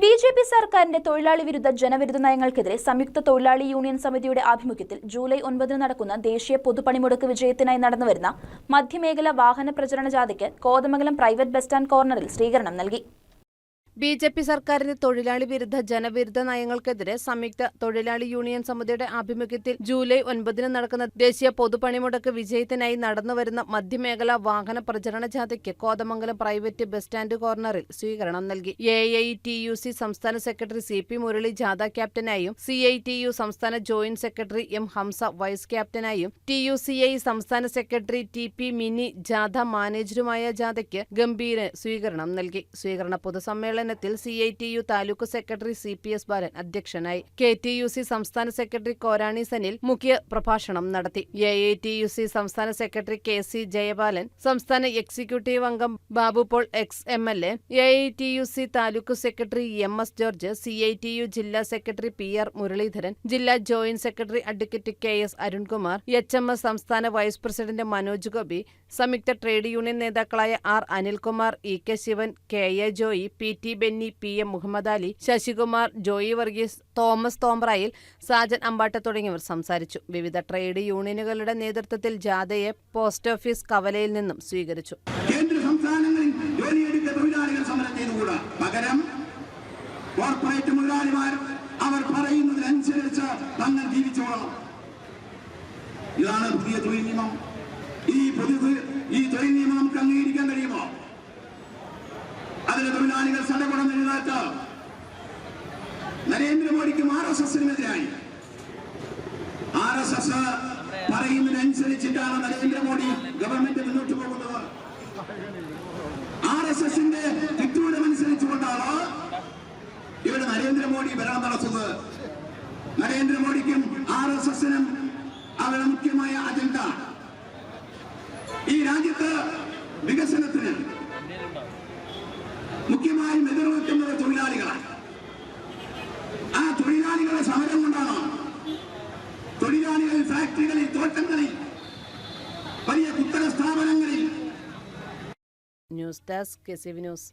B J P സർക്കാരിന്റെ തൊഴിലാളി വിരുദ്ധ ജനവിരുദ്ധ നയങ്ങൾക്കെതിരെ സംയുക്ത തൊഴിലാളി യൂണിയൻ സമിതിയുടെ ആഭിമുഖ്യത്തിൽ ജൂലൈ ഒൻപതിന് നടക്കുന്ന ദേശീയ പൊതുപണിമുടക്ക് വിജയത്തിനായി നടന്നുവരുന്ന മധ്യമേഖല വാഹന പ്രചരണ ജാഥയ്ക്ക് കോതമംഗലം പ്രൈവറ്റ് ബസ് സ്റ്റാൻഡ് കോർണറിൽ സ്വീകരണം നൽകി. ബി ജെ പി സർക്കാരിന്റെ തൊഴിലാളി വിരുദ്ധ ജനവിരുദ്ധ നയങ്ങൾക്കെതിരെ സംയുക്ത തൊഴിലാളി യൂണിയൻ സമിതിയുടെ ആഭിമുഖ്യത്തിൽ ജൂലൈ ഒൻപതിന് നടക്കുന്ന ദേശീയ പൊതുപണിമുടക്ക് വിജയത്തിനായി നടന്നുവരുന്ന മധ്യമേഖല വാഹന പ്രചരണ ജാഥയ്ക്ക് കോതമംഗലം പ്രൈവറ്റ് ബസ് സ്റ്റാൻഡ് കോർണറിൽ സ്വീകരണം നൽകി. A I T U C സംസ്ഥാന സെക്രട്ടറി സി പി മുരളി ജാഥ ക്യാപ്റ്റനായും സി ഐ ടി യു സംസ്ഥാന joint secretary M Hamsa vice ക്യാപ്റ്റനായും T U C I സംസ്ഥാന സെക്രട്ടറി ടി പി മിനി ജാഥ മാനേജറുമായ ജാഥയ്ക്ക് ഗംഭീര സ്വീകരണം നൽകി. സ്വീകരണ പൊതുസമ്മേളനത്തിൽ C I T U taluk secretary C P S Balan അധ്യക്ഷനായി. കെ ടി യു സി സംസ്ഥാന സെക്രട്ടറി കോരാണി സനിൽ മുഖ്യ പ്രഭാഷണം നടത്തി. A I T U C സംസ്ഥാന സെക്രട്ടറി കെ സി ജയബാലൻ സംസ്ഥാന എക്സിക്യൂട്ടീവ് അംഗം Babu Paul ex M L A A I T U C taluk secretary M S George C I T U ജില്ലാ secretary P R Muraleedharan ജില്ലാ joint secretary advocate K S Arunkumar H M S സംസ്ഥാന vice president Manoj Gopi സംയുക്ത trade union നേതാക്കളായ R Anilkumar E K Sivan K A Joy P T Benny P. M. Muhammad Ali Sasikumar Joy Varghese Thomas Thomprayil Sajan Ambatt തുടങ്ങിയവർ സംസാരിച്ചു. വിവിധ trade യൂണിയനുകളുടെ നേതൃത്വത്തിൽ ജാഥയെ post office കവലയിൽ നിന്നും സ്വീകരിച്ചു. കേന്ദ്ര സംസ്ഥാനങ്ങളിൽ ജോലിയെടുത്ത തൊഴിലാളികൾ സമരം ചെയ്തുകൂടാ പകരം കോർപ്പറേറ്റ് മുതലാളിമാർ അവർ പറയുന്നതിനനുസരിച്ച് തങ്ങൾ ജീവിച്ചോളണം. ഇതാണ് പുതിയ തൊഴിൽ നിയമം. ഈ പുതിയ ഈ തൊഴിൽ നിയമം നമുക്ക് അംഗീകരിക്കാൻ കഴിയുമോ? തൊഴിലാളികൾ സടകുടം എഴുതാത്ത നരേന്ദ്രമോദിക്കും R S എസിനുമെതിരായി R S S പറയുന്നതിനനുസരിച്ചിട്ടാണ് Narendra Modi government മുന്നോട്ട് പോകുന്നത്. ആർ എസ് എസിന്റെ തിട്ടൂരമനുസരിച്ചുകൊണ്ടാണ് ഇവിടെ നരേന്ദ്രമോദി ഭരണം നടത്തുന്നത്. നരേന്ദ്രമോദിക്കും ആർ എസ് എസിനും അവരുടെ മുഖ്യമായ അജണ്ട. ഈ രാജ്യത്ത് വികസനത്തിന് മുഖ്യമായും എതിർവെക്കുന്നത് തൊഴിലാളികളാണ്. ആ തൊഴിലാളികളുടെ സമരം കൊണ്ടാണ് തൊഴിലാളികൾ ഫാക്ടറികളിൽ തോട്ടങ്ങളിൽ വലിയ കുത്തക സ്ഥാപനങ്ങളിൽ. News desk K C news.